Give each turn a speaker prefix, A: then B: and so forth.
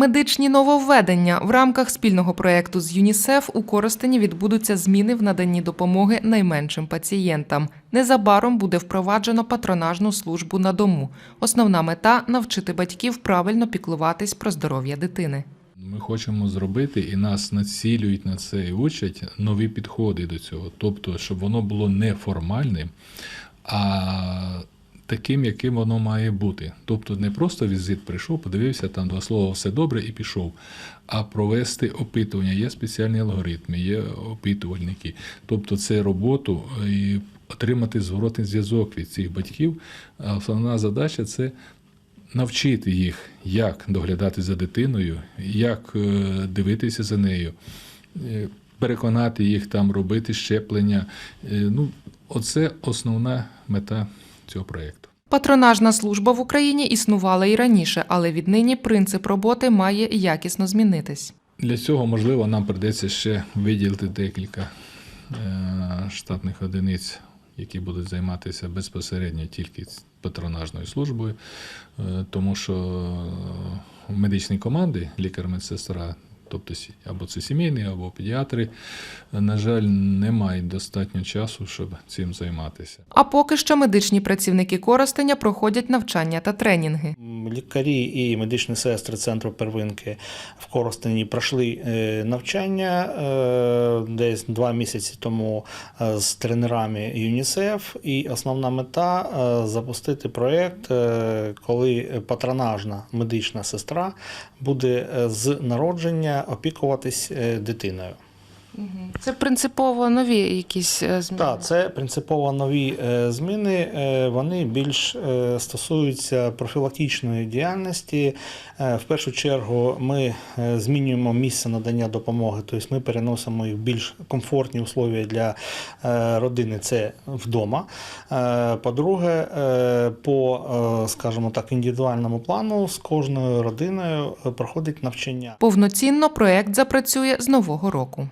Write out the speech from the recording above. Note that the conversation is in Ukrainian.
A: Медичні нововведення в рамках спільного проєкту з ЮНІСЕФ у Коростені відбудуться зміни в наданні допомоги найменшим пацієнтам. Незабаром буде впроваджено патронажну службу на дому. Основна мета навчити батьків правильно піклуватись про здоров'я дитини.
B: Ми хочемо зробити і нас націлюють на це і учать нові підходи до цього. Тобто, щоб воно було не формальним, а таким, яким воно має бути. Тобто не просто візит прийшов, подивився, там два слова, все добре і пішов. А провести опитування. Є спеціальні алгоритми, є опитувальники. Тобто, це роботу і отримати зворотний зв'язок від цих батьків. Основна задача це навчити їх, як доглядати за дитиною, як е, дивитися за нею, е, переконати їх там робити щеплення. Е, Ну, оце основна мета цього проєкту.
A: Патронажна служба в Україні існувала і раніше, але віднині принцип роботи має якісно змінитись.
B: Для цього, можливо, нам прийдеться ще виділити декілька е, штатних одиниць, які будуть займатися безпосередньо тільки патронажною службою, е, тому що в медичній команди лікар-медсестра, тобто або це сімейні, або педіатри, на жаль, не мають достатньо часу, щоб цим займатися.
A: А поки що медичні працівники Коростеня проходять навчання та тренінги.
C: Лікарі і медичні сестри центру первинки в Коростені пройшли е, навчання е, десь два місяці тому е, з тренерами ЮНІСЕФ. І основна мета запустити проєкт, коли патронажна медична сестра буде з народження опікуватись дитиною.
A: Це принципово нові якісь е, зміни.
C: Так, це принципово нові е, зміни. Е, Вони більш стосуються профілактичної діяльності. В першу чергу ми змінюємо місце надання допомоги, тобто ми переносимо їх в більш комфортні условия для родини. Це вдома. По-друге, по, скажімо так, індивідуальному плану з кожною родиною проходить навчання.
A: Повноцінно проект запрацює з нового року.